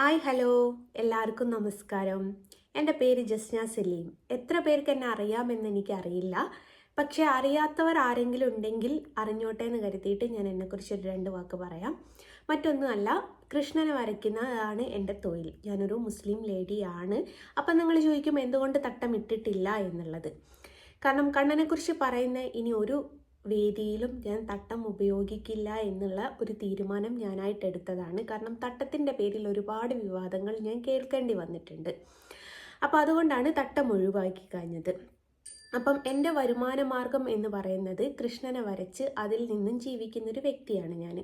Hi hello. എല്ലാവർക്കും നമസ്കാരം. എന്റെ പേര് ജസ്ന സലീം. എത്ര പേർക്ക് എന്നെ അറിയാമെന്ന് എനിക്കറിയില്ല. പക്ഷേ അറിയാത്തവർ ആരെങ്കിലും ഉണ്ടെങ്കിൽ അറിഞ്ഞോട്ടെ എന്ന് കരുതിയിട്ട് ഞാൻ എന്നെക്കുറിച്ച് ഒരു രണ്ട് വാക്ക് പറയാം. മറ്റൊന്നുമല്ല കൃഷ്ണനെ വരയ്ക്കുന്നതാണ് എന്റെ തൊഴിൽ. ഞാനൊരു മുസ്ലിം ലേഡിയാണ്. അപ്പം നിങ്ങൾ ചോദിക്കും എന്തുകൊണ്ട് തട്ടമിട്ടിട്ടില്ല എന്നുള്ളത്? കാരണം കണ്ണനെക്കുറിച്ച് പറയുന്ന ഇനി ഒരു വേദിയിലും ഞാൻ തട്ടം ഉപയോഗിക്കില്ല എന്നുള്ള ഒരു തീരുമാനം ഞാനായിട്ട് എടുത്തതാണ്. കാരണം തട്ടത്തിന്റെ പേരിൽ ഒരുപാട് വിവാദങ്ങൾ ഞാൻ കേൾക്കേണ്ടി വന്നിട്ടുണ്ട്. അപ്പോൾ അതുകൊണ്ടാണ് തട്ടം ഒഴിവാക്കി കഴിഞ്ഞത്. അപ്പം എന്റെ വരുമാന മാർഗം എന്ന് പറയുന്നത് കൃഷ്ണനെ വരച്ച് അതിൽ നിന്നും ജീവിക്കുന്നൊരു വ്യക്തിയാണ് ഞാൻ.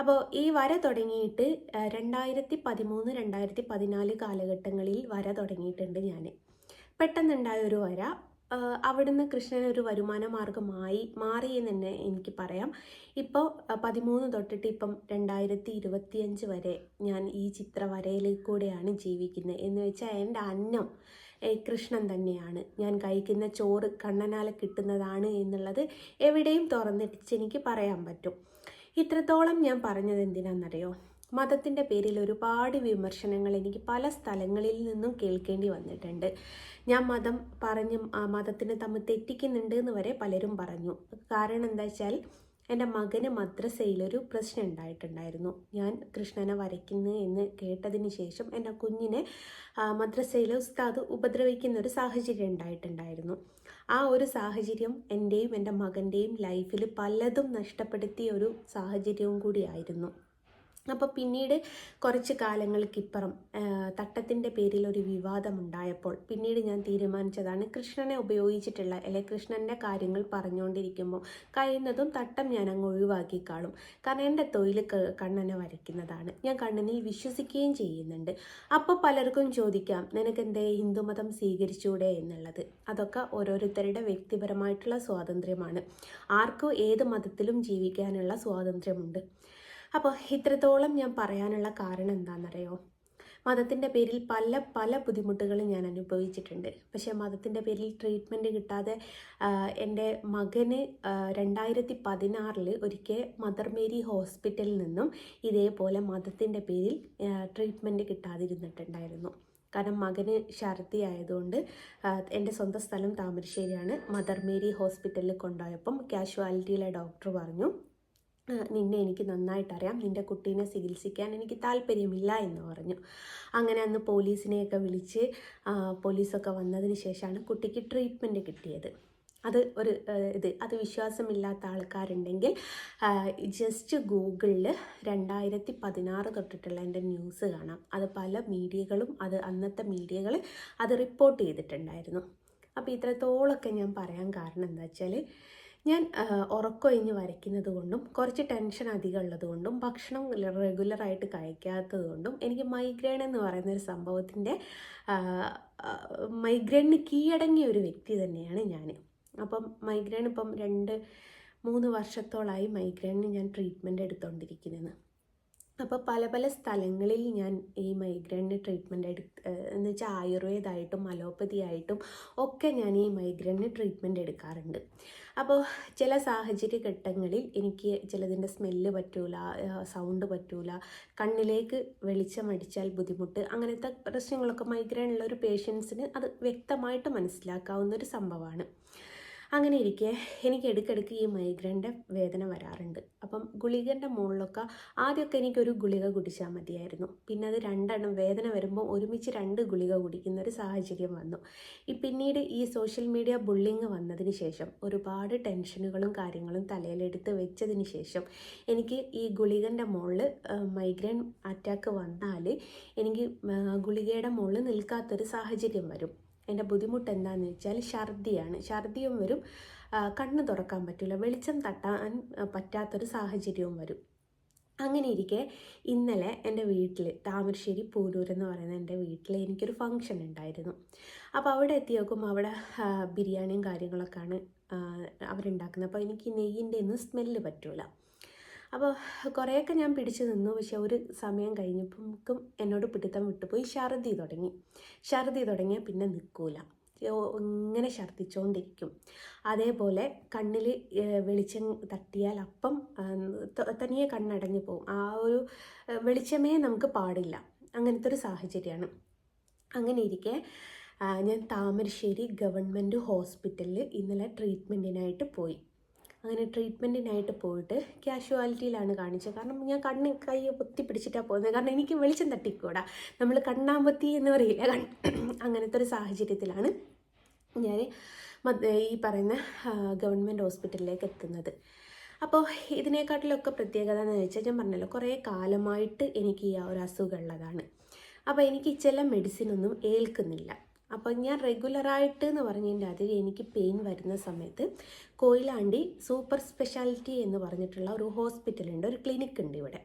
അപ്പോൾ ഈ വര തുടങ്ങിയിട്ട് രണ്ടായിരത്തി പതിമൂന്ന് രണ്ടായിരത്തി പതിനാല് കാലഘട്ടങ്ങളിൽ വര തുടങ്ങിയിട്ടുണ്ട് ഞാൻ. പെട്ടെന്നുണ്ടായ ഒരു വര അവിടുന്ന് കൃഷ്ണൻ ഒരു വരുമാന മാർഗമായി മാറി എന്ന് തന്നെ എനിക്ക് പറയാം. ഇപ്പോൾ പതിമൂന്ന് തൊട്ടിട്ട് ഇപ്പം രണ്ടായിരത്തി ഇരുപത്തിയഞ്ച് വരെ ഞാൻ ഈ ചിത്രവരയിൽ കൂടെയാണ് ജീവിക്കുന്നത്. എന്ന് വെച്ചാൽ എന്റെ അന്നം കൃഷ്ണൻ തന്നെയാണ്. ഞാൻ കഴിക്കുന്ന ചോറ് കണ്ണനാലെ കിട്ടുന്നതാണ് എന്നുള്ളത് എവിടെയും തുറന്നിടിച്ച് എനിക്ക് പറയാൻ പറ്റും. ഇത്രത്തോളം ഞാൻ പറഞ്ഞത് എന്തിനാണെന്നറിയോ മതത്തിന്റെ പേരിൽ ഒരുപാട് വിമർശനങ്ങൾ എനിക്ക് പല സ്ഥലങ്ങളിൽ നിന്നും കേൾക്കേണ്ടി വന്നിട്ടുണ്ട്. ഞാൻ മതം പറഞ്ഞ് മതത്തിനെ തമ്മിൽ തെറ്റിക്കുന്നുണ്ട് എന്ന് വരെ പലരും പറഞ്ഞു. കാരണം എന്താ വെച്ചാൽ എന്റെ മകന് മദ്രസയിലൊരു പ്രശ്നം ഉണ്ടായിട്ടുണ്ടായിരുന്നു. ഞാൻ കൃഷ്ണനെ വരയ്ക്കുന്നു എന്ന് കേട്ടതിന് ശേഷം എന്റെ കുഞ്ഞിനെ മദ്രസയിലെ ഉസ്താദ് ഉപദ്രവിക്കുന്ന ഒരു സാഹചര്യം ഉണ്ടായിട്ടുണ്ടായിരുന്നു. ആ ഒരു സാഹചര്യം എന്റെയും എന്റെ മകന്റെയും ലൈഫിൽ പലതും നഷ്ടപ്പെടുത്തിയ ഒരു സാഹചര്യവും കൂടിയായിരുന്നു അപ്പോൾ പിന്നീട് കുറച്ച് കാലങ്ങൾക്കിപ്പുറം തട്ടത്തിന്റെ പേരിൽ ഒരു വിവാദമുണ്ടായപ്പോൾ പിന്നീട് ഞാൻ തീരുമാനിച്ചതാണ് കൃഷ്ണനെ ഉപയോഗിച്ചിട്ടുള്ള അല്ലെ കൃഷ്ണന്റെ കാര്യങ്ങൾ പറഞ്ഞുകൊണ്ടിരിക്കുമ്പോൾ കഴിയുന്നതും തട്ടം ഞാൻ അങ്ങ് ഒഴിവാക്കിക്കാളും കാരണം എന്റെ തൊഴിൽ കണ്ണനെ വരയ്ക്കുന്നതാണ്. ഞാൻ കണ്ണനിൽ വിശ്വസിക്കുകയും ചെയ്യുന്നുണ്ട്. അപ്പോൾ പലർക്കും ചോദിക്കാം നിനക്ക് എന്തേ ഹിന്ദുമതം സ്വീകരിച്ചൂടെ എന്നുള്ളത്? അതൊക്കെ ഓരോരുത്തരുടെ വ്യക്തിപരമായിട്ടുള്ള സ്വാതന്ത്ര്യമാണ്. ആർക്കും ഏത് മതത്തിലും ജീവിക്കാനുള്ള സ്വാതന്ത്ര്യമുണ്ട്. അപ്പോൾ ഇത്രത്തോളം ഞാൻ പറയാനുള്ള കാരണം എന്താണെന്നറിയോ? മതത്തിന്റെ പേരിൽ പല പല ബുദ്ധിമുട്ടുകളും ഞാൻ അനുഭവിച്ചിട്ടുണ്ട്. പക്ഷേ മതത്തിന്റെ പേരിൽ ട്രീറ്റ്മെന്റ് കിട്ടാതെ എന്റെ മകന് രണ്ടായിരത്തി പതിനാറിൽ ഒരിക്കൽ മദർ മേരി ഹോസ്പിറ്റലിൽ നിന്നും ഇതേപോലെ മതത്തിന്റെ പേരിൽ ട്രീറ്റ്മെന്റ് കിട്ടാതിരുന്നിട്ടുണ്ടായിരുന്നു. കാരണം മകന് ഛർദി ആയതുകൊണ്ട് എന്റെ സ്വന്തം സ്ഥലം താമരശ്ശേരിയാണ് മദർ മേരി ഹോസ്പിറ്റലിൽ കൊണ്ടുപോയപ്പം കാഷ്വാലിറ്റിയിലെ ഡോക്ടർ പറഞ്ഞു "ആ, നിന്നെ എനിക്ക് നന്നായിട്ടറിയാം. നിന്റെ കുട്ടീനെ ചികിത്സിക്കാൻ എനിക്ക് താല്പര്യമില്ല എന്ന് പറഞ്ഞു. അങ്ങനെ അന്ന് പോലീസിനെയൊക്കെ വിളിച്ച് പോലീസൊക്കെ വന്നതിന് ശേഷമാണ് കുട്ടിക്ക് ട്രീറ്റ്മെന്റ് കിട്ടിയത്. അത് ഒരു ഇത് അത് വിശ്വാസമില്ലാത്ത ആൾക്കാരുണ്ടെങ്കിൽ ജസ്റ്റ് ഗൂഗിളിൽ രണ്ടായിരത്തി പതിനാറ് തൊട്ടിട്ടുള്ള എന്റെ ന്യൂസ് കാണാം. അത് പല മീഡിയകളും അത് അന്നത്തെ മീഡിയകൾ അത് റിപ്പോർട്ട് ചെയ്തിട്ടുണ്ടായിരുന്നു. അപ്പോൾ ഇത്രത്തോളമൊക്കെ ഞാൻ പറയാൻ കാരണം എന്താ വെച്ചാൽ ഞാൻ ഉറക്കമൊഴിഞ്ഞ് വരയ്ക്കുന്നത് കൊണ്ടും കുറച്ച് ടെൻഷൻ അധികം ഉള്ളത് കൊണ്ടും ഭക്ഷണം റെഗുലറായിട്ട് കഴിക്കാത്തത് കൊണ്ടും എനിക്ക് മൈഗ്രെയിൻ എന്ന് പറയുന്ന ഒരു സംഭവത്തിന്റെ മൈഗ്രെയിനിന് കീഴടങ്ങിയ ഒരു വ്യക്തി തന്നെയാണ് ഞാൻ അപ്പം മൈഗ്രെയിൻ ഇപ്പം രണ്ട് മൂന്ന് വർഷത്തോളമായി മൈഗ്രെയിനിന് ഞാൻ ട്രീറ്റ്മെന്റ് എടുത്തുകൊണ്ടിരിക്കുന്നത് അപ്പോൾ പല പല സ്ഥലങ്ങളിൽ ഞാൻ ഈ മൈഗ്രൈന്റെ ട്രീറ്റ്മെന്റ് എടു എന്ന് വെച്ചാൽ ആയുർവേദമായിട്ടും അലോപ്പതി ആയിട്ടും ഒക്കെ ഞാൻ ഈ മൈഗ്രൈന്റെ ട്രീറ്റ്മെന്റ് എടുക്കാറുണ്ട്. അപ്പോൾ ചില സാഹചര്യ ഘട്ടങ്ങളിൽ എനിക്ക് ചിലതിന്റെ സ്മെല്ല് പറ്റൂല സൗണ്ട് പറ്റൂല കണ്ണിലേക്ക് വെളിച്ചം അടിച്ചാൽ ബുദ്ധിമുട്ട് അങ്ങനത്തെ പ്രശ്നങ്ങളൊക്കെ മൈഗ്രൈൻ ഉള്ള ഒരു പേഷ്യൻസിന് അത് വ്യക്തമായിട്ട് മനസ്സിലാക്കാവുന്ന ഒരു സംഭവമാണ്. അങ്ങനെ ഇരിക്കെ. എനിക്ക് ഇടയ്ക്കിടയ്ക്ക് ഈ മൈഗ്രന്റെ വേദന വരാറുണ്ട്. അപ്പം ഗുളികന്റെ മുകളിലൊക്കെ ആദ്യമൊക്കെ എനിക്കൊരു ഗുളിക കുടിച്ചാൽ മതിയായിരുന്നു. പിന്നെ അത് രണ്ടെണ്ണം വേദന വരുമ്പോൾ ഒരുമിച്ച് രണ്ട് ഗുളിക കുടിക്കുന്ന ഒരു സാഹചര്യം വന്നു. ഈ പിന്നീട് ഈ സോഷ്യൽ മീഡിയ ബുള്ളിങ് വന്നതിന് ശേഷം ഒരുപാട് ടെൻഷനുകളും കാര്യങ്ങളും തലയിലെടുത്ത് വെച്ചതിന് ശേഷം എനിക്ക് ഈ ഗുളികന്റെ മുകളിൽ മൈഗ്രെയിൻ അറ്റാക്ക് വന്നാൽ എനിക്ക് ഗുളികയുടെ മുകളിൽ നിൽക്കാത്തൊരു സാഹചര്യം വരും. എന്റെ ബുദ്ധിമുട്ട് എന്താണെന്ന് വെച്ചാൽ ഛർദിയാണ്. ഛർദിയും വരും. കണ്ണ് തുറക്കാൻ പറ്റില്ല. വെളിച്ചം തട്ടാൻ പറ്റാത്തൊരു സാഹചര്യവും വരും. അങ്ങനെ ഇരിക്കെ ഇന്നലെ എന്റെ വീട്ടിൽ താമരശ്ശേരി പൂരൂർ എന്ന് പറയുന്ന എന്റെ വീട്ടിൽ എനിക്കൊരു ഫംഗ്ഷൻ ഉണ്ടായിരുന്നു. അപ്പോൾ അവിടെ എത്തി അവിടെ ബിരിയാണിയും കാര്യങ്ങളൊക്കെയാണ് ആ, അവരുണ്ടാക്കുന്നത്. അപ്പോൾ എനിക്ക് നെയ്യിന്റെ ഒന്നും സ്മെല്ല് പറ്റൂല. അപ്പോൾ കുറേയൊക്കെ ഞാൻ പിടിച്ചു നിന്നു. പക്ഷെ ഒരു സമയം കഴിഞ്ഞപ്പോഴേക്കും എന്നോട് പിടുത്തം വിട്ടുപോയി. ഛർദി തുടങ്ങി. ഛർദി തുടങ്ങിയാൽ പിന്നെ നിൽക്കൂല. ഇങ്ങനെ ഛർദ്ദിച്ചുകൊണ്ടിരിക്കും അതേപോലെ കണ്ണിൽ വെളിച്ചം തട്ടിയാൽ അപ്പം തനിയെ കണ്ണടഞ്ഞു പോകും. ആ ഒരു വെളിച്ചമേ നമുക്ക് പാടില്ല. അങ്ങനത്തെ ഒരു സാഹചര്യമാണ്. അങ്ങനെ ഇരിക്കെ ഞാൻ താമരശ്ശേരി ഗവൺമെന്റ് ഹോസ്പിറ്റലിൽ ഇന്നലെ ട്രീറ്റ്മെന്റിനായിട്ട് പോയി. അങ്ങനെ ട്രീറ്റ്മെന്റിനായിട്ട് പോയിട്ട് കാഷ്വാലിറ്റിയിലാണ് കാണിച്ചത്. കാരണം ഞാൻ കണ്ണ് കൈ പൊത്തി പിടിച്ചിട്ടാണ് പോകുന്നത്. കാരണം എനിക്ക് വെളിച്ചം തട്ടിക്കൂടാ. നമ്മൾ കണ്ണാമ്പത്തി എന്ന് പറയില്ല? അങ്ങനത്തെ ഒരു സാഹചര്യത്തിലാണ് ഞാൻ ഈ പറയുന്ന ഗവൺമെന്റ് ഹോസ്പിറ്റലിലേക്ക് എത്തുന്നത്. അപ്പോൾ ഇതിനേക്കാട്ടിലൊക്കെ പ്രത്യേകത എന്ന് വെച്ചാൽ ഞാൻ പറഞ്ഞല്ലോ കുറേ കാലമായിട്ട് എനിക്ക് ഈ ഒരു അസുഖമുള്ളതാണ് അപ്പോൾ എനിക്ക് ചില മെഡിസിനൊന്നും ഏൽക്കുന്നില്ല. അപ്പോൾ ഞാൻ റെഗുലറായിട്ട് എന്ന് പറഞ്ഞതിന്റെ അതിൽ എനിക്ക് പെയിൻ വരുന്ന സമയത്ത് കോയിലാണ്ടി സൂപ്പർ സ്പെഷ്യാലിറ്റി എന്ന് പറഞ്ഞിട്ടുള്ള ഒരു ഹോസ്പിറ്റലുണ്ട്. ഒരു ക്ലിനിക്ക് ഉണ്ട് ഇവിടെ.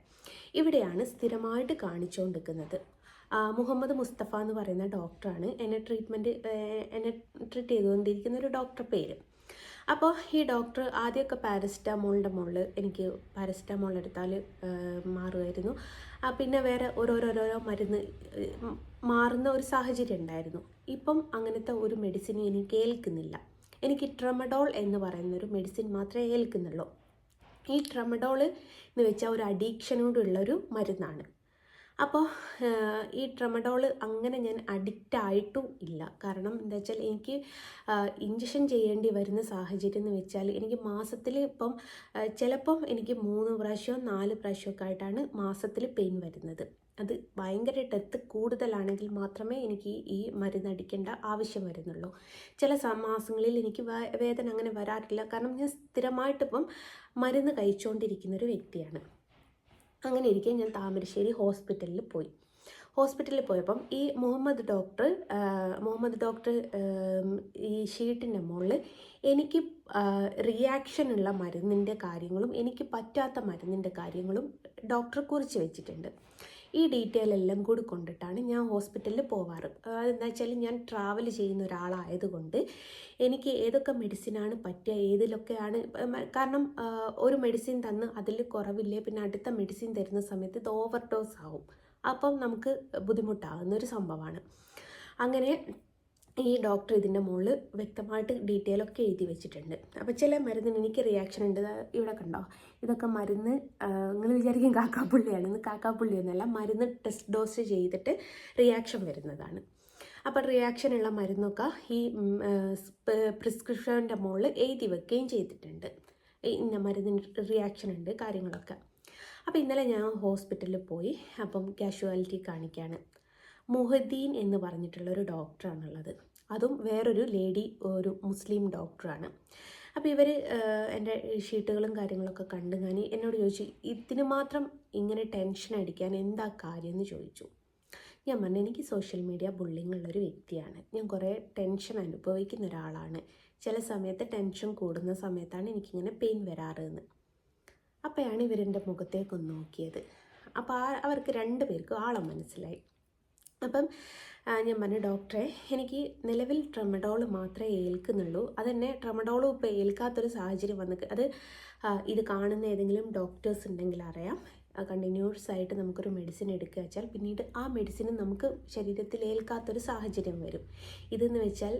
ഇവിടെയാണ് സ്ഥിരമായിട്ട് കാണിച്ചുകൊണ്ടിരിക്കുന്നത് മുഹമ്മദ് മുസ്തഫ എന്ന് പറയുന്ന ഡോക്ടറാണ് എന്നെ ട്രീറ്റ്മെന്റ് എന്നെ ട്രീറ്റ് ചെയ്തുകൊണ്ടിരിക്കുന്ന ഒരു ഡോക്ടർ പേര്. അപ്പോൾ ഈ ഡോക്ടർ ആദ്യമൊക്കെ പാരസിറ്റാമോളിന്റെ മുകളിൽ എനിക്ക് പാരസിറ്റാമോൾ എടുത്താൽ മാറുമായിരുന്നു. പിന്നെ വേറെ ഓരോരോരോ മരുന്ന് മാറുന്ന ഒരു സാഹചര്യം ഉണ്ടായിരുന്നു. ഇപ്പം അങ്ങനത്തെ ഒരു മെഡിസിൻ എനിക്ക് ഏൽക്കുന്നില്ല എനിക്ക് ട്രമഡോൾ എന്ന് പറയുന്ന ഒരു മെഡിസിൻ മാത്രമേ ഏൽക്കുന്നുള്ളൂ ഈ ട്രമഡോൾ എന്ന് വെച്ചാൽ ഒരു അഡീക്ഷനോടുള്ളൊരു മരുന്നാണ്. അപ്പോൾ ഈ ട്രമഡോൾ അങ്ങനെ ഞാൻ അഡിക്റ്റ് ആയിട്ടും ഇല്ല. കാരണം എന്താ വെച്ചാൽ എനിക്ക് ഇഞ്ചക്ഷൻ ചെയ്യേണ്ടി വരുന്ന സാഹചര്യം എന്ന് വെച്ചാൽ എനിക്ക് മാസത്തിൽ ഇപ്പം ചിലപ്പം എനിക്ക് മൂന്ന് പ്രാവശ്യമോ നാല് പ്രാവശ്യമൊക്കെ ആയിട്ടാണ് മാസത്തിൽ പെയിൻ വരുന്നത്. അത് ഭയങ്കര ഡെത്ത് കൂടുതലാണെങ്കിൽ മാത്രമേ എനിക്ക് ഈ മരുന്ന് അടിക്കേണ്ട ആവശ്യം വരുന്നുള്ളൂ. ചില മാസങ്ങളിൽ എനിക്ക് വേദന അങ്ങനെ വരാറില്ല. കാരണം ഞാൻ സ്ഥിരമായിട്ടിപ്പം മരുന്ന് കഴിച്ചുകൊണ്ടിരിക്കുന്ന ഒരു വ്യക്തിയാണ്. അങ്ങനെ ഇരിക്കെ ഞാൻ താമരശ്ശേരി ഹോസ്പിറ്റലിൽ പോയി. ഹോസ്പിറ്റലിൽ പോയപ്പം ഈ മുഹമ്മദ് ഡോക്ടർ മുഹമ്മദ് ഡോക്ടർ ഈ ഷീട്ടിന്റെ മുകളിൽ എനിക്ക് റിയാക്ഷൻ ഉള്ള മരുന്നിന്റെ കാര്യങ്ങളും എനിക്ക് പറ്റാത്ത മരുന്നിന്റെ കാര്യങ്ങളും ഡോക്ടർ കുറിച്ച് വെച്ചിട്ടുണ്ട്. ഈ ഡീറ്റെയിൽ എല്ലാം കൂടി കൊണ്ടിട്ടാണ് ഞാൻ ഹോസ്പിറ്റലിൽ പോവാറ്. അതെന്താ വെച്ചാൽ ഞാൻ ട്രാവൽ ചെയ്യുന്ന ഒരാളായതുകൊണ്ട് എനിക്ക് ഏതൊക്കെ മെഡിസിനാണ് പറ്റുക ഏതിലൊക്കെയാണ് കാരണം ഒരു മെഡിസിൻ തന്ന് അതിൽ കുറവില്ലേ പിന്നെ അടുത്ത മെഡിസിൻ തരുന്ന സമയത്ത് ഇത് ഓവർ ഡോസ് ആവും. അപ്പം നമുക്ക് ബുദ്ധിമുട്ടാകുന്ന ഒരു സംഭവമാണ്. അങ്ങനെ ഈ ഡോക്ടർ ഇതിന്റെ മുകളിൽ വ്യക്തമായിട്ട് ഡീറ്റെയിൽ ഒക്കെ എഴുതി വെച്ചിട്ടുണ്ട്. അപ്പോൾ ചില മരുന്നിന് എനിക്ക് റിയാക്ഷൻ ഉണ്ട്. ഇവിടെ കണ്ടോ? ഇതൊക്കെ മരുന്ന് നിങ്ങൾ വിചാരിക്കും കാക്കാപ്പുള്ളിയാണ്. ഇത് കാക്കാപ്പുള്ളിയൊന്നുമല്ല മരുന്ന് ടെസ്റ്റ് ഡോസ് ചെയ്തിട്ട് റിയാക്ഷൻ വരുന്നതാണ്. അപ്പോൾ റിയാക്ഷൻ ഉള്ള മരുന്നൊക്കെ ഈ പ്രിസ്ക്രിപ്ഷന്റെ മുകളിൽ എഴുതി വെക്കുകയും ചെയ്തിട്ടുണ്ട്. ഇന്ന മരുന്നിന് റിയാക്ഷൻ ഉണ്ട് കാര്യങ്ങളൊക്കെ. അപ്പോൾ ഇന്നലെ ഞാൻ ഹോസ്പിറ്റലിൽ പോയി അപ്പം കാഷ്വാലിറ്റി കാണിക്കുകയാണ് മുഹദ്ദീൻ എന്ന് പറഞ്ഞിട്ടുള്ള ഒരു ഡോക്ടറാണുള്ളത്. അതും വേറൊരു ലേഡി ഒരു മുസ്ലിം ഡോക്ടറാണ്. അപ്പോൾ ഇവർ എന്റെ ഷീട്ടുകളും കാര്യങ്ങളൊക്കെ കണ്ട് ഞാൻ എന്നോട് ചോദിച്ചു ഇതിന് മാത്രം ഇങ്ങനെ ടെൻഷൻ അടിക്കാൻ എന്താ കാര്യം? എന്ന് ചോദിച്ചു. ഞാൻ പറഞ്ഞു എനിക്ക് സോഷ്യൽ മീഡിയ ബുള്ളിങ് ഉള്ളൊരു വ്യക്തിയാണ്. ഞാൻ കുറേ ടെൻഷൻ അനുഭവിക്കുന്ന ഒരാളാണ്. ചില സമയത്ത് ടെൻഷൻ കൂടുന്ന സമയത്താണ് എനിക്കിങ്ങനെ പെയിൻ വരാറ് എന്ന് അപ്പോഴാണ് ഇവരെന്റെ മുഖത്തേക്കൊന്ന് നോക്കിയത്. അപ്പോൾ ആ അവർക്ക് രണ്ട് പേർക്കും ആളെ മനസ്സിലായി. അപ്പം ഞാൻ പറഞ്ഞു ഡോക്ടറെ എനിക്ക് നിലവിൽ ട്രമഡോൾ മാത്രമേ ഏൽക്കുന്നുള്ളൂ. അതെന്നെ ട്രമഡോളും ഇപ്പോൾ ഏൽക്കാത്തൊരു സാഹചര്യം വന്ന് അത് ഇത് കാണുന്ന ഏതെങ്കിലും ഡോക്ടേഴ്സ് ഉണ്ടെങ്കിൽ അറിയാം. കണ്ടിന്യൂസ് ആയിട്ട് നമുക്കൊരു മെഡിസിൻ എടുക്കുക വെച്ചാൽ പിന്നീട് ആ മെഡിസിൻ നമുക്ക് ശരീരത്തിൽ ഏൽക്കാത്തൊരു സാഹചര്യം വരും. ഇതെന്ന് വെച്ചാൽ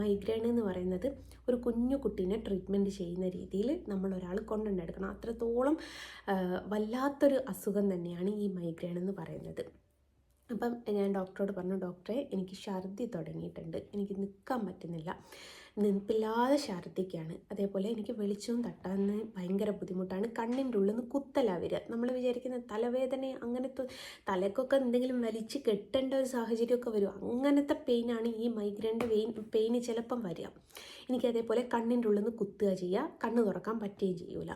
മൈഗ്രെയിൻ എന്ന് പറയുന്നത് ഒരു കുഞ്ഞു കുട്ടീനെ ട്രീറ്റ്മെന്റ് ചെയ്യുന്ന രീതിയിൽ നമ്മൾ ഒരാൾ കൊണ്ടുണ്ടെടുക്കണം അത്രത്തോളം വല്ലാത്തൊരു അസുഖം തന്നെയാണ് ഈ മൈഗ്രെയിൻ എന്ന് പറയുന്നത്. അപ്പം ഞാൻ ഡോക്ടറോട് പറഞ്ഞു ഡോക്ടറെ എനിക്ക് ഛർദി തുടങ്ങിയിട്ടുണ്ട്. എനിക്ക് നിൽക്കാൻ പറ്റുന്നില്ല. നിൽപ്പില്ലാതെ ഛർദിക്കാണ്. അതേപോലെ എനിക്ക് വെളിച്ചവും തട്ടാൻ ഭയങ്കര ബുദ്ധിമുട്ടാണ്. കണ്ണിന്റെ ഉള്ളിൽ നിന്ന് കുത്തല വരിക. നമ്മൾ വിചാരിക്കുന്ന തലവേദന അങ്ങനത്തെ തലക്കൊക്കെ എന്തെങ്കിലും വലിച്ച് കെട്ടേണ്ട ഒരു സാഹചര്യമൊക്കെ വരും. അങ്ങനത്തെ പെയിനാണ് ഈ മൈഗ്രൈന്റെ പെയിൻ പെയിന് ചിലപ്പം വരിക. എനിക്ക് അതേപോലെ കണ്ണിന്റെ ഉള്ളിൽ നിന്ന് കുത്തുക ചെയ്യുക. കണ്ണ് തുറക്കാൻ പറ്റുകയും ചെയ്യൂല.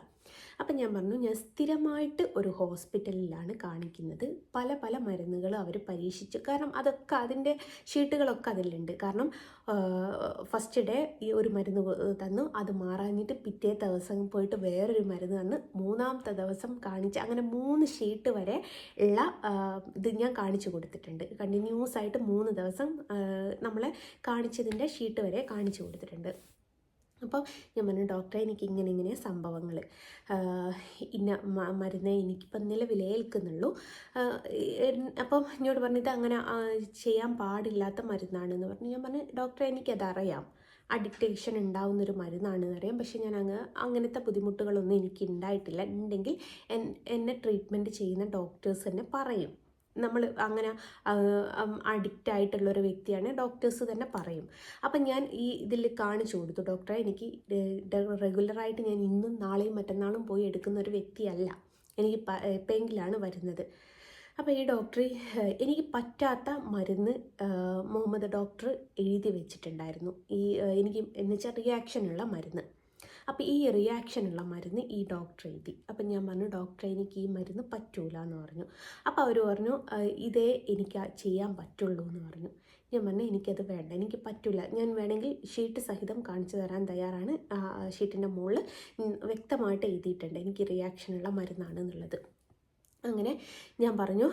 അപ്പം ഞാൻ പറഞ്ഞു ഞാൻ സ്ഥിരമായിട്ട് ഒരു ഹോസ്പിറ്റലിലാണ് കാണിക്കുന്നത്. പല പല മരുന്നുകൾ അവർ പരീക്ഷിച്ച്. കാരണം അതൊക്കെ അതിന്റെ ഷീട്ടുകളൊക്കെ അതിലുണ്ട്. കാരണം ഫസ്റ്റ് ഡേ ഈ ഒരു മരുന്ന് തന്നു. അത് മാറാഞ്ഞിട്ട് പിറ്റേ ദിവസം പോയിട്ട് വേറൊരു മരുന്ന് തന്ന്. മൂന്നാമത്തെ ദിവസം കാണിച്ച് അങ്ങനെ മൂന്ന് ഷീട്ട് വരെ ഉള്ള ഇത് ഞാൻ കാണിച്ചു കൊടുത്തിട്ടുണ്ട്. കണ്ടിന്യൂസ് ആയിട്ട് മൂന്ന് ദിവസം നമ്മളെ കാണിച്ചതിന്റെ ഷീട്ട് വരെ കാണിച്ചു കൊടുത്തിട്ടുണ്ട്. അപ്പോൾ ഞാൻ പറഞ്ഞു ഡോക്ടറെ എനിക്ക് ഇങ്ങനെ ഇങ്ങനെ സംഭവങ്ങൾ ഇന്ന മരുന്ന് എനിക്കിപ്പം ആഹ് എൻ- അപ്പം എന്നോട് പറഞ്ഞിട്ട് അങ്ങനെ ചെയ്യാൻ പാടില്ലാത്ത മരുന്നാണെന്ന് പറഞ്ഞു. ഞാൻ പറഞ്ഞു ഡോക്ടറെ എനിക്കതറിയാം. അഡിക്റ്റേഷൻ ഉണ്ടാവുന്നൊരു മരുന്നാണെന്ന് അറിയാം. പക്ഷേ ഞാൻ അങ്ങ് അങ്ങനത്തെ ബുദ്ധിമുട്ടുകളൊന്നും എനിക്ക് ഉണ്ടായിട്ടില്ല ഉണ്ടെങ്കിൽ എന്നെ ട്രീറ്റ്മെന്റ് ചെയ്യുന്ന ഡോക്ടേഴ്സ് തന്നെ പറയും. നമ്മൾ അങ്ങനെ അഡിക്റ്റ് ആയിട്ടുള്ള ഒരു വ്യക്തിയാണ്. ഡോക്ടേഴ്സ് തന്നെ പറയും. അപ്പം ഞാൻ ഈ ഇതിൽ കാണിച്ചു കൊടുത്തു. ഡോക്ടറെ എനിക്ക് റെഗുലറായിട്ട് ഞാൻ ഇന്നും നാളെയും മറ്റന്നാളും പോയി എടുക്കുന്ന ഒരു വ്യക്തിയല്ല. എനിക്ക് പ- എപ്പോഴെങ്കിലാണ് വരുന്നത്. അപ്പോൾ ഈ ഡോക്ടർ എനിക്ക് പറ്റാത്ത മരുന്ന് മുഹമ്മദ് ഡോക്ടർ എഴുതി വെച്ചിട്ടുണ്ടായിരുന്നു. ഈ എനിക്ക് എന്ന് വെച്ചാൽ റിയാക്ഷനുള്ള മരുന്ന്. അപ്പോൾ ഈ റിയാക്ഷനുള്ള മരുന്ന് ഈ ഡോക്ടർ എഴുതി. അപ്പം ഞാൻ പറഞ്ഞു ഡോക്ടറെ എനിക്ക് ഈ മരുന്ന് പറ്റൂല എന്ന് പറഞ്ഞു. അപ്പോൾ അവർ പറഞ്ഞു "ആ, ഇതേ എനിക്ക് ചെയ്യാൻ പറ്റുള്ളൂ എന്ന് പറഞ്ഞു. ഞാൻ പറഞ്ഞു എനിക്കത് വേണ്ട എനിക്ക് പറ്റില്ല ഞാൻ വേണമെങ്കിൽ ഷീറ്റ് സഹിതം കാണിച്ചു തരാൻ തയ്യാറാണ്. ഷീറ്റിന്റെ മുകളിൽ വ്യക്തമായിട്ട് എഴുതിയിട്ടുണ്ട് എനിക്ക് റിയാക്ഷനുള്ള മരുന്നാണ് എന്നുള്ളത് അങ്ങനെ ഞാൻ പറഞ്ഞു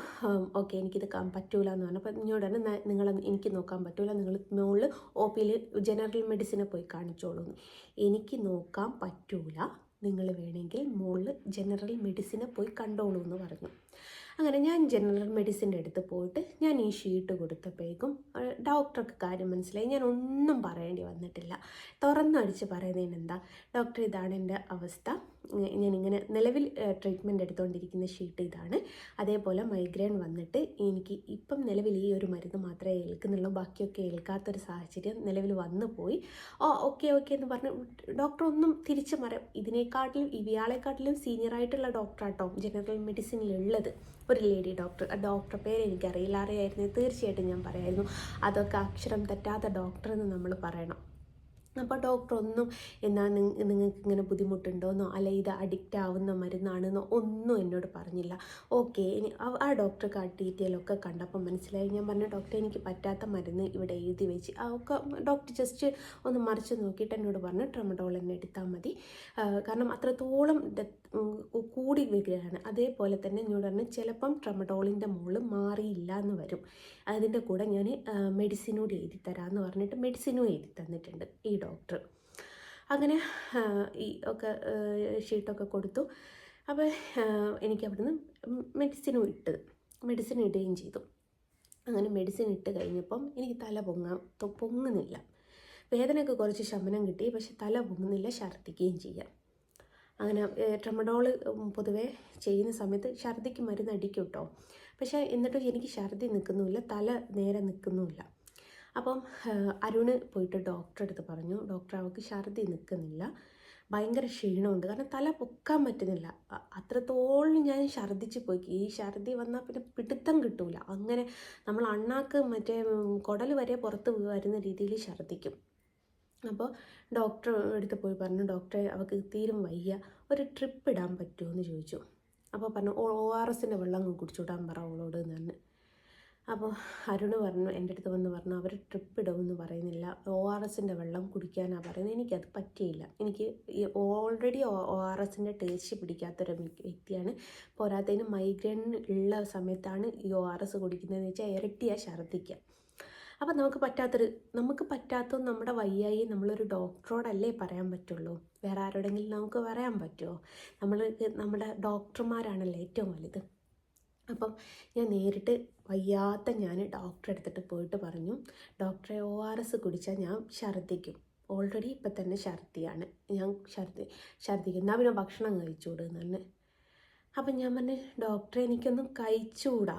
ഓക്കെ എനിക്കിത് പറ്റൂല എന്ന് പറഞ്ഞു. അപ്പം എന്നോട് തന്നെ നിങ്ങൾ എനിക്ക് നോക്കാൻ പറ്റൂല. നിങ്ങൾ മുകളിൽ ഒ പിയിൽ ജനറൽ മെഡിസിനെ പോയി കാണിച്ചോളൂ. എനിക്ക് നോക്കാൻ പറ്റൂല. നിങ്ങൾ വേണമെങ്കിൽ മുകളിൽ ജനറൽ മെഡിസിനെ പോയി കണ്ടോളൂ എന്ന് പറഞ്ഞു. അങ്ങനെ ഞാൻ ജനറൽ മെഡിസിന്റെ അടുത്ത് പോയിട്ട് ഞാൻ ഈ ഷീറ്റ് കൊടുത്തപ്പോഴേക്കും ഡോക്ടർക്ക് കാര്യം മനസ്സിലായി. ഞാൻ ഒന്നും പറയേണ്ടി വന്നിട്ടില്ല. തുറന്നടിച്ച് പറയുന്നതിന് എന്താ ഡോക്ടർ ഇതാണ് എന്റെ അവസ്ഥ. ഞാനിങ്ങനെ നിലവിൽ ട്രീറ്റ്മെന്റ് എടുത്തുകൊണ്ടിരിക്കുന്ന ഷീറ്റ് ഇതാണ്. അതേപോലെ മൈഗ്രെയിൻ വന്നിട്ട് എനിക്ക് ഇപ്പം നിലവിൽ ഈ ഒരു മരുന്ന് മാത്രമേ ഏൽക്കുന്നുള്ളൂ. ബാക്കിയൊക്കെ ഏൽക്കാത്തൊരു സാഹചര്യം നിലവിൽ വന്നു പോയി. ഓ ഓക്കെ ഓക്കെ എന്ന് പറഞ്ഞ് ഡോക്ടർ ഒന്നും തിരിച്ചു മറ ഇതിനേക്കാട്ടിലും ഇവയാളെക്കാട്ടിലും സീനിയറായിട്ടുള്ള ഡോക്ടറാട്ടോ ജനറൽ മെഡിസിനിലുള്ളത് ഒരു ലേഡി ഡോക്ടർ ആ ഡോക്ടർ പേര് എനിക്കറിയില്ല. തീർച്ചയായിട്ടും ഞാൻ പറയായിരുന്നു. അതൊക്കെ അക്ഷരം തെറ്റാത്ത ഡോക്ടർ എന്ന് നമ്മൾ പറയണം. അപ്പോൾ ഡോക്ടർ ഒന്നും എന്നാ നിങ്ങൾക്ക് ഇങ്ങനെ ബുദ്ധിമുട്ടുണ്ടോയെന്നോ അല്ല ഇത് അഡിക്റ്റ് ആവുന്ന മരുന്നാണെന്നോ? ഒന്നും എന്നോട് പറഞ്ഞില്ല. ഓക്കെ ആ- ഡോക്ടർ ആ ഒക്കെ കണ്ടപ്പോൾ മനസ്സിലായി. ഞാൻ പറഞ്ഞു ഡോക്ടർ എനിക്ക് പറ്റാത്ത മരുന്ന് ഇവിടെ എഴുതി വെച്ച്. ആ ഒക്കെ ഡോക്ടർ ജസ്റ്റ് ഒന്ന് മറിച്ച് നോക്കിയിട്ട് എന്നോട് പറഞ്ഞു ട്രമഡോൾ തന്നെ എടുത്താൽ മതി. കാരണം അത്രത്തോളം ഡെത്ത് കൂടി വരികയാണ് അതേപോലെ തന്നെ ഞാൻ ചിലപ്പം ട്രമഡോളിന്റെ മുകളിൽ മാറിയില്ല എന്ന് വരും. അതിന്റെ കൂടെ ഞാൻ മെഡിസിനോട് എഴുതി തരാമെന്ന് പറഞ്ഞിട്ട് മെഡിസിനും എഴുതി തന്നിട്ടുണ്ട് ഈ ഡോക്ടർ അങ്ങനെ ഈ ഒക്കെ ഷീട്ടൊക്കെ കൊടുത്തു. അപ്പോൾ എനിക്ക് അവിടുന്ന് മെഡിസിനും ഇട്ടത് മെഡിസിൻ ഇടുകയും ചെയ്തു. അങ്ങനെ മെഡിസിൻ ഇട്ട് കഴിഞ്ഞപ്പം എനിക്ക് തല പൊങ്ങാൻ പൊങ്ങുന്നില്ല. വേദനയൊക്കെ കുറച്ച് ശമനം കിട്ടി പക്ഷെ തല പൊങ്ങുന്നില്ല ഛർദ്ദിക്കുകയും ചെയ്യാം. അങ്ങനെ ട്രമഡോൾ പൊതുവേ ചെയ്യുന്ന സമയത്ത് ഛർദിക്ക് മരുന്ന് അടിക്കും കേട്ടോ പക്ഷേ എന്നിട്ടും എനിക്ക് ഛർദി നിൽക്കുന്നുമില്ല തല നേരെ നിൽക്കുന്നുമില്ല. അപ്പം അരുണ് പോയിട്ട് ഡോക്ടറെ അടുത്ത് പറഞ്ഞു ഡോക്ടർ അവൾക്ക് ഛർദി നിൽക്കുന്നില്ല. ഭയങ്കര ക്ഷീണമുണ്ട്. കാരണം തല പൊക്കാൻ പറ്റുന്നില്ല. അത്രത്തോളം ഞാൻ ഛർദ്ദിച്ച് പോയി. ഈ ഛർദി വന്നാൽ പിന്നെ പിടുത്തം കിട്ടൂല. അങ്ങനെ നമ്മൾ അണ്ണാക്ക് മറ്റേ കുടൽ വരെ പുറത്ത് വരുന്ന രീതിയിൽ ഛർദ്ദിക്കും അപ്പോൾ ഡോക്ടർ എടുത്ത് പോയി പറഞ്ഞു ഡോക്ടറെ അവൾക്ക് തീരും വയ്യ. ഒരു ട്രിപ്പ് ഇടാൻ പറ്റുമോ എന്ന് ചോദിച്ചു. അപ്പോൾ പറഞ്ഞു ഒ ആർ എസിന്റെ വെള്ളം അങ്ങ് കുടിച്ചുവിടാൻ പറ അവളോട് എന്ന് പറഞ്ഞു. അപ്പോൾ അരുണ് പറഞ്ഞു എന്റെ അടുത്ത് വന്ന് പറഞ്ഞു അവർ ട്രിപ്പ് ഇടുമെന്ന് പറയുന്നില്ല. ഒ ആർ എസിന്റെ വെള്ളം കുടിക്കാനാണ് പറയുന്നത്. എനിക്കത് പറ്റിയില്ല. എനിക്ക് ഓൾറെഡി ഒ ആർ എസിന്റെ ടേസ്റ്റ് പിടിക്കാത്തൊരു വ്യ- വ്യക്തിയാണ്. പോരാത്തതിന് മൈഗ്രെയിൻ ഉള്ള സമയത്താണ് ഈ ഒ ആർ എസ് കുടിക്കുന്നതെന്ന് വെച്ചാൽ ഇരട്ടിയാണ് ഛർദ്ദിക്കുക. അപ്പം നമുക്ക് പറ്റാത്തൊരു നമുക്ക് പറ്റാത്ത നമ്മുടെ വയ്യായി നമ്മളൊരു ഡോക്ടറോടല്ലേ പറയാൻ പറ്റുള്ളൂ? വേറെ ആരോടെങ്കിലും നമുക്ക് പറയാൻ പറ്റുമോ നമ്മൾ നമ്മുടെ ഡോക്ടർമാരാണല്ലോ ഏറ്റവും വലുത്. അപ്പം ഞാൻ നേരിട്ട് വയ്യാത്ത ഞാൻ ഡോക്ടറെ എടുത്തിട്ട് പോയിട്ട് പറഞ്ഞു ഡോക്ടറെ ഒ ആർ എസ് കുടിച്ചാൽ ഞാൻ ഛർദ്ദിക്കും. ഓൾറെഡി ഇപ്പം തന്നെ ഛർദിയാണ് ഞാൻ ഛർദി ഛർദ്ദിക്കും. എന്നാൽ പിന്നെ ഭക്ഷണം കഴിച്ചുകൂടുന്നു തന്നെ അപ്പം ഞാൻ പറഞ്ഞു ഡോക്ടറെ എനിക്കൊന്നും കഴിച്ചുകൂടാ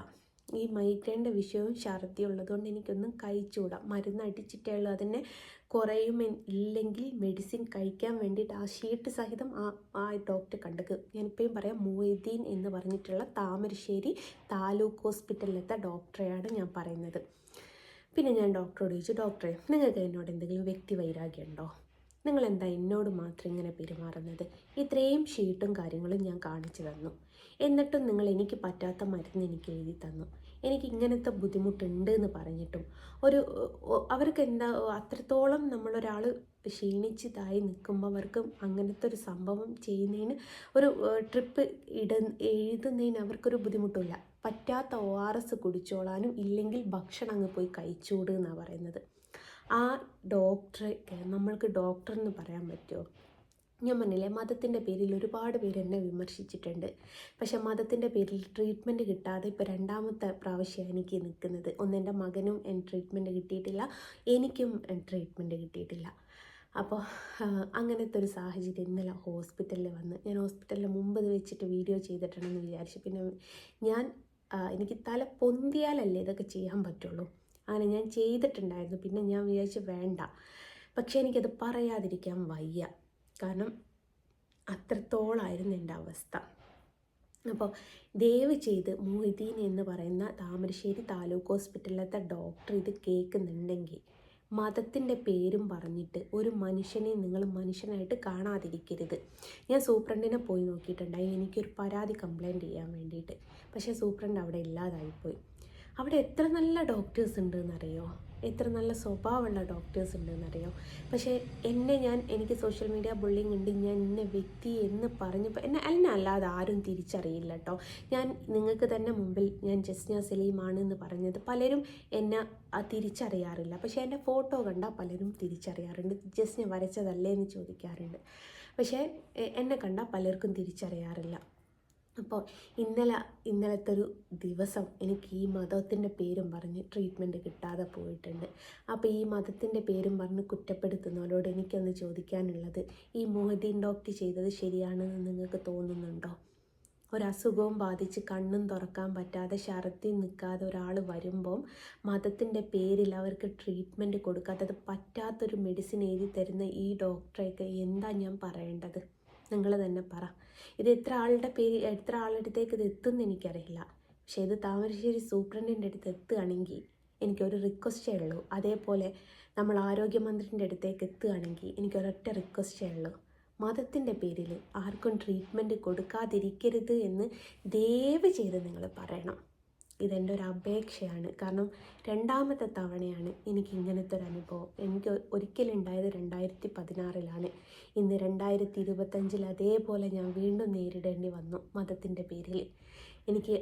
ഈ മയക്കേണ്ട വിഷയവും ഛർദി ഉള്ളതുകൊണ്ട് എനിക്കൊന്നും കഴിച്ചുകൂടാ. മരുന്ന് അടിച്ചിട്ടേ ഉള്ളൂ അതിനെ കുറയും ഇല്ലെങ്കിൽ മെഡിസിൻ കഴിക്കാൻ വേണ്ടിയിട്ട് ആ ഷീട്ട് സഹിതം ആ ആ ഡോക്ടറെ കണ്ടത്. ഞാനിപ്പോഴും പറയാം മൊയ്തീൻ എന്ന് പറഞ്ഞിട്ടുള്ള താമരശ്ശേരി താലൂക്ക് ഹോസ്പിറ്റലിലത്തെ ഡോക്ടറെയാണ് ഞാൻ പറയുന്നത്. പിന്നെ ഞാൻ ഡോക്ടറോട് ചോദിച്ചു ഡോക്ടറെ നിങ്ങൾക്ക് എന്നോട് എന്തെങ്കിലും വ്യക്തി വൈരാഗ്യമുണ്ടോ നിങ്ങൾ എന്താ എന്നോട് മാത്രം ഇങ്ങനെ പെരുമാറുന്നത്? ഇത്രയും ഷീട്ടും കാര്യങ്ങളും ഞാൻ കാണിച്ചു തന്നു. എന്നിട്ടും നിങ്ങൾ എനിക്ക് പറ്റാത്ത മരുന്ന് എനിക്ക് എഴുതി തന്നു. എനിക്ക് ഇങ്ങനത്തെ ബുദ്ധിമുട്ടുണ്ട് എന്ന് പറഞ്ഞിട്ടും. ഒരു അവർക്ക് എന്താ അത്രത്തോളം നമ്മളൊരാൾ ക്ഷീണിച്ചതായി നിൽക്കുമ്പോൾ അവർക്ക് അങ്ങനത്തെ ഒരു സംഭവം ചെയ്യുന്നതിന് ഒരു ട്രിപ്പ് ഇട എഴുതുന്നതിന് അവർക്കൊരു ബുദ്ധിമുട്ടില്ല. പറ്റാത്ത ഒ ആർ എസ് കുടിച്ചോളാനും ഇല്ലെങ്കിൽ ഭക്ഷണം അങ്ങ് പോയി കഴിച്ചൂട് എന്നാണ് പറയുന്നത്. ആ ഡോക്ടറെ നമ്മൾക്ക് ഡോക്ടർ എന്ന് പറയാൻ പറ്റുമോ? ഞാൻ പറഞ്ഞില്ലേ മതത്തിന്റെ പേരിൽ ഒരുപാട് പേര് എന്നെ വിമർശിച്ചിട്ടുണ്ട്. പക്ഷേ മതത്തിന്റെ പേരിൽ ട്രീറ്റ്മെന്റ് കിട്ടാതെ ഇപ്പോൾ രണ്ടാമത്തെ പ്രാവശ്യമാണ് എനിക്ക് നിൽക്കുന്നത്. ഒന്ന് എന്റെ മകനും ട്രീറ്റ്മെന്റ് കിട്ടിയിട്ടില്ല എനിക്കും ട്രീറ്റ്മെന്റ് കിട്ടിയിട്ടില്ല. അപ്പോൾ അങ്ങനത്തെ ഒരു സാഹചര്യം ഇന്നലെ ഹോസ്പിറ്റലിൽ വന്ന് ഞാൻ ഹോസ്പിറ്റലിൽ മുമ്പ് വെച്ചിട്ട് വീഡിയോ ചെയ്തിട്ടുണ്ടെന്ന് വിചാരിച്ചു. പിന്നെ ഞാൻ എനിക്ക് തല പൊന്തിയാലല്ലേ ഇതൊക്കെ ചെയ്യാൻ പറ്റുള്ളൂ. അങ്ങനെ ഞാൻ ചെയ്തിട്ടുണ്ടായിരുന്നു. പിന്നെ ഞാൻ വിചാരിച്ചു വേണ്ട. പക്ഷേ എനിക്കത് പറയാതിരിക്കാൻ വയ്യ. കാരണം അത്രത്തോളായിരുന്നു എന്റെ അവസ്ഥ. അപ്പോൾ ദയവ് ചെയ്ത് മൊയ്തീൻ എന്ന് പറയുന്ന താമരശ്ശേരി താലൂക്ക് ഹോസ്പിറ്റലിലത്തെ ഡോക്ടർ ഇത് കേൾക്കുന്നുണ്ടെങ്കിൽ മതത്തിന്റെ പേരും പറഞ്ഞിട്ട് ഒരു മനുഷ്യനെ നിങ്ങൾ മനുഷ്യനായിട്ട് കാണാതിരിക്കരുത്. ഞാൻ സൂപ്രണ്ടിനെ പോയി നോക്കിയിട്ടുണ്ടായി എനിക്കൊരു പരാതി കംപ്ലൈന്റ് ചെയ്യാൻ വേണ്ടിയിട്ട്. പക്ഷേ സൂപ്രണ്ട് അവിടെ ഇല്ലാതായിപ്പോയി. അവിടെ എത്ര നല്ല ഡോക്ടേഴ്സ് ഉണ്ട് എന്നറിയോ എത്ര നല്ല സ്വഭാവമുള്ള ഡോക്ടേഴ്സ് ഉണ്ടെന്നറിയാം? പക്ഷേ എന്നെ ഞാൻ എനിക്ക് സോഷ്യൽ മീഡിയ ബുള്ളിങ് ഉണ്ട് ഞാൻ ഇന്ന വ്യക്തി എന്ന് പറഞ്ഞു എന്നെ എന്നെ അല്ലാതെ ആരും തിരിച്ചറിയില്ല കേട്ടോ ഞാൻ നിങ്ങൾക്ക് തന്നെ മുമ്പിൽ ഞാൻ ജസ്ന സലീമാണ് എന്ന് പറഞ്ഞത്. പലരും എന്നെ തിരിച്ചറിയാറില്ല. പക്ഷേ എന്റെ ഫോട്ടോ കണ്ടാൽ പലരും തിരിച്ചറിയാറുണ്ട്. ജസ്ന വരച്ചതല്ലേ എന്ന് ചോദിക്കാറുണ്ട്. പക്ഷേ എന്നെ കണ്ടാൽ പലർക്കും തിരിച്ചറിയാറില്ല. അപ്പോൾ ഇന്നലെ ഇന്നലത്തെ ഒരു ദിവസം എനിക്ക് ഈ മതത്തിന്റെ പേരും പറഞ്ഞ് ട്രീറ്റ്മെന്റ് കിട്ടാതെ പോയിട്ടുണ്ട്. അപ്പോൾ ഈ മതത്തിന്റെ പേരും പറഞ്ഞ് കുറ്റപ്പെടുത്തുന്നവരോട് എനിക്കൊന്ന് ചോദിക്കാനുള്ളത് ഈ മോഹദീൻ ഡോക്ടർ ചെയ്തത് ശരിയാണെന്ന് നിങ്ങൾക്ക് തോന്നുന്നുണ്ടോ? ഒരസുഖവും ബാധിച്ച് കണ്ണും തുറക്കാൻ പറ്റാതെ ഛർദി നിൽക്കാതെ ഒരാൾ വരുമ്പം മതത്തിന്റെ പേരിൽ അവർക്ക് ട്രീറ്റ്മെന്റ് കൊടുക്കാത്തത് പറ്റാത്തൊരു മെഡിസിൻ എഴുതി തരുന്ന ഈ ഡോക്ടറെയൊക്കെ എന്താ ഞാൻ പറയേണ്ടത്? നിങ്ങൾ തന്നെ പറ. ഇത് എത്ര ആളുടെ പേര് എത്ര ആളുടെ അടുത്തേക്ക് ഇത് എത്തുമെന്ന് എനിക്കറിയില്ല. പക്ഷേ ഇത് താമരശ്ശേരി സൂപ്രണ്ടിന്റെ അടുത്ത് എത്തുകയാണെങ്കിൽ എനിക്കൊരു റിക്വസ്റ്റേ ഉള്ളൂ. അതേപോലെ നമ്മൾ ആരോഗ്യമന്ത്രിന്റെ അടുത്തേക്ക് എത്തുകയാണെങ്കിൽ എനിക്കൊരൊറ്റ റിക്വസ്റ്റേ ഉള്ളൂ. മതത്തിന്റെ പേരിൽ ആർക്കും ട്രീറ്റ്മെന്റ് കൊടുക്കാതിരിക്കരുത് എന്ന് ദയവ് ചെയ്ത് നിങ്ങൾ പറയണം. ഇതെന്റെ ഒരു അപേക്ഷയാണ്. കാരണം രണ്ടാമത്തെ തവണയാണ് എനിക്ക് ഇങ്ങനത്തെ ഒരു അനുഭവം. എനിക്ക് ഒരിക്കലും ഉണ്ടായത് രണ്ടായിരത്തി പതിനാറിലാണ് ഇന്ന് രണ്ടായിരത്തി ഇരുപത്തഞ്ചിൽ അതേപോലെ ഞാൻ വീണ്ടും നേരിടേണ്ടി വന്നു മതത്തിന്റെ പേരിൽ. എനിക്ക്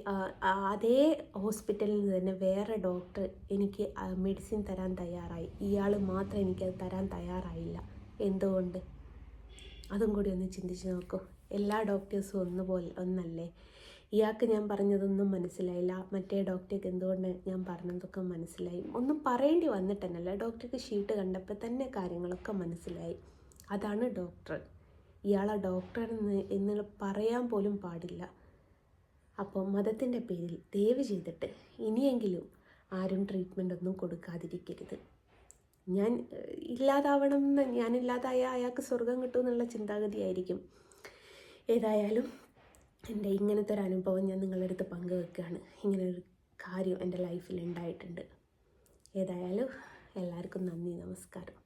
അതേ ഹോസ്പിറ്റലിൽ നിന്ന് തന്നെ വേറെ ഡോക്ടർ എനിക്ക് മെഡിസിൻ തരാൻ തയ്യാറായി. ഇയാൾ മാത്രം എനിക്കത് തരാൻ തയ്യാറായില്ല. എന്തുകൊണ്ട്? അതും കൂടി ഒന്ന് ചിന്തിച്ച് നോക്കൂ. എല്ലാ ഡോക്ടേഴ്സും ഒന്നുപോലെ ഒന്നല്ലേ? ഇയാൾക്ക് ഞാൻ പറഞ്ഞതൊന്നും മനസ്സിലായില്ല. മറ്റേ ഡോക്ടർക്ക് എന്തുകൊണ്ട് ഞാൻ പറഞ്ഞതൊക്കെ മനസ്സിലായി. ഒന്നും പറയേണ്ടി വന്നിട്ടെന്നല്ല. ഡോക്ടർക്ക് ഷീട്ട് കണ്ടപ്പോൾ തന്നെ കാര്യങ്ങളൊക്കെ മനസ്സിലായി. അതാണ് ഡോക്ടർ. ഇയാളെ ഡോക്ടർ എന്ന് എന്ന് പറയാൻ പോലും പാടില്ല. അപ്പോൾ മതത്തിന്റെ പേരിൽ ദയവ് ചെയ്തിട്ട് ഇനിയെങ്കിലും ആരും ട്രീറ്റ്മെന്റ് ഒന്നും കൊടുക്കാതിരിക്കരുത്. ഞാൻ ഇല്ലാതാവണം എന്ന് ഞാനില്ലാതായ അയാൾക്ക് സ്വർഗം കിട്ടുമെന്നുള്ള ചിന്താഗതിയായിരിക്കും. ഏതായാലും എന്റെ ഇങ്ങനത്തെ ഒരു അനുഭവം ഞാൻ നിങ്ങളുടെ അടുത്ത് പങ്കുവെക്കുകയാണ് ഇങ്ങനെ ഒരു കാര്യം എന്റെ ലൈഫിൽ ഉണ്ടായിട്ടുണ്ട്. ഏതായാലും എല്ലാവർക്കും നന്ദി നമസ്കാരം.